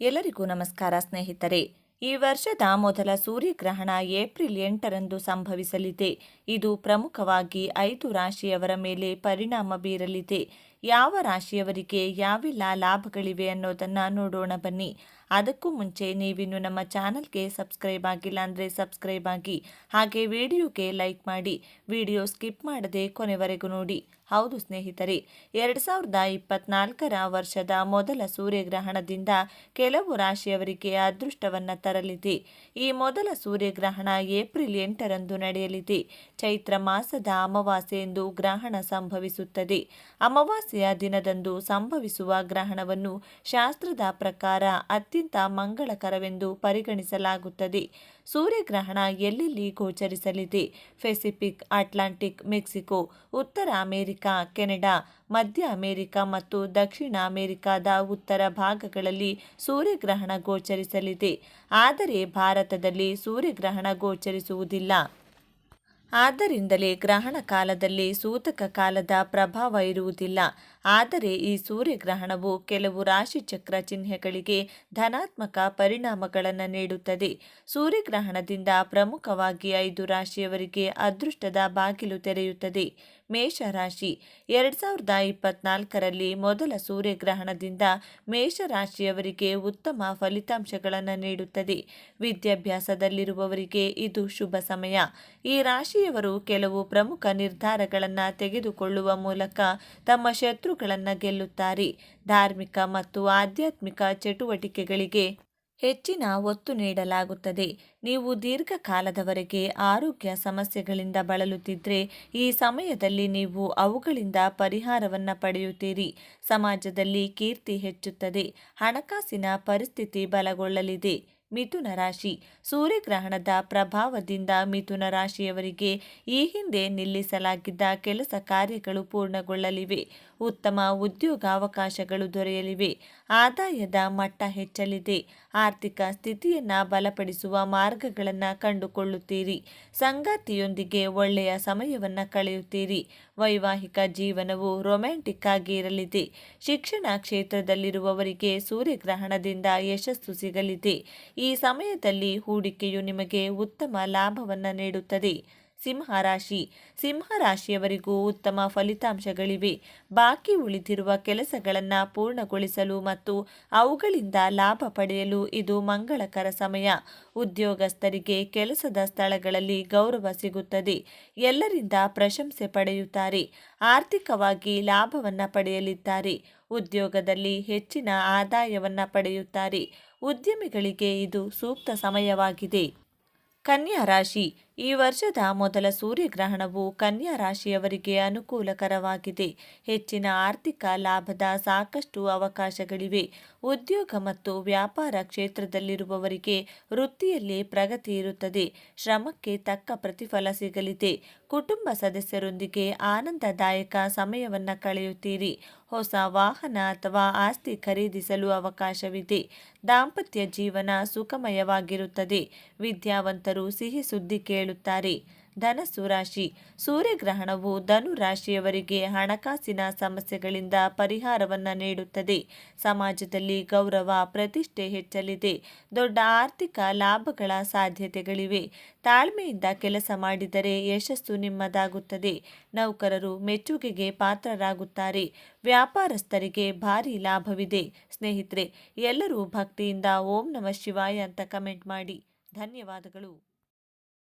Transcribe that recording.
ಎಲ್ಲರಿಗೂ ನಮಸ್ಕಾರ ಸ್ನೇಹಿತರೆ. ಈ ವರ್ಷದ ಮೊದಲ ಸೂರ್ಯಗ್ರಹಣ ಏಪ್ರಿಲ್ ಎಂಟರಂದು ಸಂಭವಿಸಲಿದೆ. ಇದು ಪ್ರಮುಖವಾಗಿ ಐದು ರಾಶಿಯವರ ಮೇಲೆ ಪರಿಣಾಮ ಬೀರಲಿದೆ. ಯಾವ ರಾಶಿಯವರಿಗೆ ಯಾವೆಲ್ಲ ಲಾಭಗಳಿವೆ ಅನ್ನೋದನ್ನು ನೋಡೋಣ ಬನ್ನಿ. ಅದಕ್ಕೂ ಮುಂಚೆ ನೀವಿನ್ನು ನಮ್ಮ ಚಾನಲ್ಗೆ ಸಬ್ಸ್ಕ್ರೈಬ್ ಆಗಿಲ್ಲ ಅಂದರೆ ಸಬ್ಸ್ಕ್ರೈಬ್ ಆಗಿ, ಹಾಗೆ ವಿಡಿಯೋಗೆ ಲೈಕ್ ಮಾಡಿ, ವಿಡಿಯೋ ಸ್ಕಿಪ್ ಮಾಡದೆ ಕೊನೆವರೆಗೂ ನೋಡಿ. ಹೌದು ಸ್ನೇಹಿತರೆ, ಎರಡು ಸಾವಿರದ ಇಪ್ಪತ್ನಾಲ್ಕರ ವರ್ಷದ ಮೊದಲ ಸೂರ್ಯಗ್ರಹಣದಿಂದ ಕೆಲವು ರಾಶಿಯವರಿಗೆ ಅದೃಷ್ಟವನ್ನು ತರಲಿದೆ. ಈ ಮೊದಲ ಸೂರ್ಯಗ್ರಹಣ ಏಪ್ರಿಲ್ ಎಂಟರಂದು ನಡೆಯಲಿದೆ. ಚೈತ್ರ ಮಾಸದ ಅಮಾವಾಸ್ಯೆ ಎಂದು ಗ್ರಹಣ ಸಂಭವಿಸುತ್ತದೆ. ಅಮಾವಾಸ್ಯೆಯ ದಿನದಂದು ಸಂಭವಿಸುವ ಗ್ರಹಣವನ್ನು ಶಾಸ್ತ್ರದ ಪ್ರಕಾರ ಅತ್ಯಂತ ಮಂಗಳಕರವೆಂದು ಪರಿಗಣಿಸಲಾಗುತ್ತದೆ. ಸೂರ್ಯಗ್ರಹಣ ಎಲ್ಲೆಲ್ಲಿ ಗೋಚರಿಸಲಿದೆ? ಪೆಸಿಫಿಕ್, ಅಟ್ಲಾಂಟಿಕ್, ಮೆಕ್ಸಿಕೋ, ಉತ್ತರ ಅಮೆರಿಕಾ, ಕೆನಡಾ, ಮಧ್ಯ ಅಮೆರಿಕ ಮತ್ತು ದಕ್ಷಿಣ ಅಮೆರಿಕಾದ ಉತ್ತರ ಭಾಗಗಳಲ್ಲಿ ಸೂರ್ಯಗ್ರಹಣ ಗೋಚರಿಸಲಿದೆ. ಆದರೆ ಭಾರತದಲ್ಲಿ ಸೂರ್ಯಗ್ರಹಣ ಗೋಚರಿಸುವುದಿಲ್ಲ. ಆದ್ದರಿಂದಲೇ ಗ್ರಹಣ ಕಾಲದಲ್ಲಿ ಸೂತಕ ಕಾಲದ ಪ್ರಭಾವ ಇರುವುದಿಲ್ಲ. ಆದರೆ ಈ ಸೂರ್ಯಗ್ರಹಣವು ಕೆಲವು ರಾಶಿಚಕ್ರ ಚಿಹ್ನೆಗಳಿಗೆ ಧನಾತ್ಮಕ ಪರಿಣಾಮಗಳನ್ನು ನೀಡುತ್ತದೆ. ಸೂರ್ಯಗ್ರಹಣದಿಂದ ಪ್ರಮುಖವಾಗಿ ಐದು ರಾಶಿಯವರಿಗೆ ಅದೃಷ್ಟದ ಬಾಗಿಲು ತೆರೆಯುತ್ತದೆ. ಮೇಷರಾಶಿ. ಎರಡು ಸಾವಿರದ ಇಪ್ಪತ್ನಾಲ್ಕರಲ್ಲಿ ಮೊದಲ ಸೂರ್ಯಗ್ರಹಣದಿಂದ ಮೇಷರಾಶಿಯವರಿಗೆ ಉತ್ತಮ ಫಲಿತಾಂಶಗಳನ್ನು ನೀಡುತ್ತದೆ. ವಿದ್ಯಾಭ್ಯಾಸದಲ್ಲಿರುವವರಿಗೆ ಇದು ಶುಭ ಸಮಯ. ಈ ರಾಶಿಯವರು ಕೆಲವು ಪ್ರಮುಖ ನಿರ್ಧಾರಗಳನ್ನು ತೆಗೆದುಕೊಳ್ಳುವ ಮೂಲಕ ತಮ್ಮ ಶತ್ರುಗಳನ್ನು ಗೆಲ್ಲುತ್ತಾರೆ. ಧಾರ್ಮಿಕ ಮತ್ತು ಆಧ್ಯಾತ್ಮಿಕ ಚಟುವಟಿಕೆಗಳಿಗೆ ಹೆಚ್ಚಿನ ಒತ್ತು ನೀಡಲಾಗುತ್ತದೆ. ನೀವು ದೀರ್ಘಕಾಲದವರೆಗೆ ಆರೋಗ್ಯ ಸಮಸ್ಯೆಗಳಿಂದ ಬಳಲುತ್ತಿದ್ದರೆ ಈ ಸಮಯದಲ್ಲಿ ನೀವು ಅವುಗಳಿಂದ ಪರಿಹಾರವನ್ನು ಪಡೆಯುತ್ತೀರಿ. ಸಮಾಜದಲ್ಲಿ ಕೀರ್ತಿ ಹೆಚ್ಚುತ್ತದೆ. ಹಣಕಾಸಿನ ಪರಿಸ್ಥಿತಿ ಬಲಗೊಳ್ಳಲಿದೆ. ಮಿಥುನ ರಾಶಿ. ಸೂರ್ಯಗ್ರಹಣದ ಪ್ರಭಾವದಿಂದ ಮಿಥುನ ರಾಶಿಯವರಿಗೆ ಈ ಹಿಂದೆ ನಿಲ್ಲಿಸಲಾಗಿದ್ದ ಕೆಲಸ ಕಾರ್ಯಗಳು ಪೂರ್ಣಗೊಳ್ಳಲಿವೆ. ಉತ್ತಮ ಉದ್ಯೋಗಾವಕಾಶಗಳು ದೊರೆಯಲಿವೆ. ಆದಾಯದ ಮಟ್ಟ ಹೆಚ್ಚಲಿದೆ. ಆರ್ಥಿಕ ಸ್ಥಿತಿಯನ್ನು ಬಲಪಡಿಸುವ ಮಾರ್ಗಗಳನ್ನು ಕಂಡುಕೊಳ್ಳುತ್ತೀರಿ. ಸಂಗಾತಿಯೊಂದಿಗೆ ಒಳ್ಳೆಯ ಸಮಯವನ್ನು ಕಳೆಯುತ್ತೀರಿ. ವೈವಾಹಿಕ ಜೀವನವು ರೊಮ್ಯಾಂಟಿಕ್ ಆಗಿ ಇರಲಿದೆ. ಶಿಕ್ಷಣ ಕ್ಷೇತ್ರದಲ್ಲಿರುವವರಿಗೆ ಸೂರ್ಯಗ್ರಹಣದಿಂದ ಯಶಸ್ಸು ಸಿಗಲಿದೆ. ಈ ಸಮಯದಲ್ಲಿ ಹೂಡಿಕೆಯು ನಿಮಗೆ ಉತ್ತಮ ಲಾಭವನ್ನು ನೀಡುತ್ತದೆ. ಸಿಂಹರಾಶಿ. ಸಿಂಹರಾಶಿಯವರಿಗೂ ಉತ್ತಮ ಫಲಿತಾಂಶಗಳಿವೆ. ಬಾಕಿ ಉಳಿದಿರುವ ಕೆಲಸಗಳನ್ನು ಪೂರ್ಣಗೊಳಿಸಲು ಮತ್ತು ಅವುಗಳಿಂದ ಲಾಭ ಪಡೆಯಲು ಇದು ಮಂಗಳಕರ ಸಮಯ. ಉದ್ಯೋಗಸ್ಥರಿಗೆ ಕೆಲಸದ ಸ್ಥಳಗಳಲ್ಲಿ ಗೌರವ ಸಿಗುತ್ತದೆ. ಎಲ್ಲರಿಂದ ಪ್ರಶಂಸೆ ಪಡೆಯುತ್ತಾರೆ. ಆರ್ಥಿಕವಾಗಿ ಲಾಭವನ್ನು ಪಡೆಯಲಿದ್ದಾರೆ. ಉದ್ಯೋಗದಲ್ಲಿ ಹೆಚ್ಚಿನ ಆದಾಯವನ್ನು ಪಡೆಯುತ್ತಾರೆ. ಉದ್ಯಮಿಗಳಿಗೆ ಇದು ಸೂಕ್ತ ಸಮಯವಾಗಿದೆ. ಕನ್ಯಾ ರಾಶಿ. ಈ ವರ್ಷದ ಮೊದಲ ಸೂರ್ಯಗ್ರಹಣವು ಕನ್ಯಾ ರಾಶಿಯವರಿಗೆ ಅನುಕೂಲಕರವಾಗಿದೆ. ಹೆಚ್ಚಿನ ಆರ್ಥಿಕ ಲಾಭದ ಸಾಕಷ್ಟು ಅವಕಾಶಗಳಿವೆ. ಉದ್ಯೋಗ ಮತ್ತು ವ್ಯಾಪಾರ ಕ್ಷೇತ್ರದಲ್ಲಿರುವವರಿಗೆ ವೃತ್ತಿಯಲ್ಲಿ ಪ್ರಗತಿ ಇರುತ್ತದೆ. ಶ್ರಮಕ್ಕೆ ತಕ್ಕ ಪ್ರತಿಫಲ ಸಿಗಲಿದೆ. ಕುಟುಂಬ ಸದಸ್ಯರೊಂದಿಗೆ ಆನಂದದಾಯಕ ಸಮಯವನ್ನು ಕಳೆಯುತ್ತೀರಿ. ಹೊಸ ವಾಹನ ಅಥವಾ ಆಸ್ತಿ ಖರೀದಿಸಲು ಅವಕಾಶವಿದೆ. ದಾಂಪತ್ಯ ಜೀವನ ಸುಖಮಯವಾಗಿರುತ್ತದೆ. ವಿದ್ಯಾವಂತರು ಸಿಹಿ ಸುದ್ದಿ ಕೇಳುತ್ತಾರೆ ಧನಸ್ಸು ರಾಶಿ. ಸೂರ್ಯಗ್ರಹಣವು ಧನು ರಾಶಿಯವರಿಗೆ ಹಣಕಾಸಿನ ಸಮಸ್ಯೆಗಳಿಂದ ಪರಿಹಾರವನ್ನು ನೀಡುತ್ತದೆ. ಸಮಾಜದಲ್ಲಿ ಗೌರವ, ಪ್ರತಿಷ್ಠೆ ಹೆಚ್ಚಲಿದೆ. ದೊಡ್ಡ ಆರ್ಥಿಕ ಲಾಭಗಳ ಸಾಧ್ಯತೆಗಳಿವೆ. ತಾಳ್ಮೆಯಿಂದ ಕೆಲಸ ಮಾಡಿದರೆ ಯಶಸ್ಸು ನಿಮ್ಮದಾಗುತ್ತದೆ. ನೌಕರರು ಮೆಚ್ಚುಗೆಗೆ ಪಾತ್ರರಾಗುತ್ತಾರೆ. ವ್ಯಾಪಾರಸ್ಥರಿಗೆ ಭಾರಿ ಲಾಭವಿದೆ. ಸ್ನೇಹಿತರೆ, ಎಲ್ಲರೂ ಭಕ್ತಿಯಿಂದ ಓಂ ನಮ ಶಿವಾಯ ಅಂತ ಕಮೆಂಟ್ ಮಾಡಿ. ಧನ್ಯವಾದಗಳು.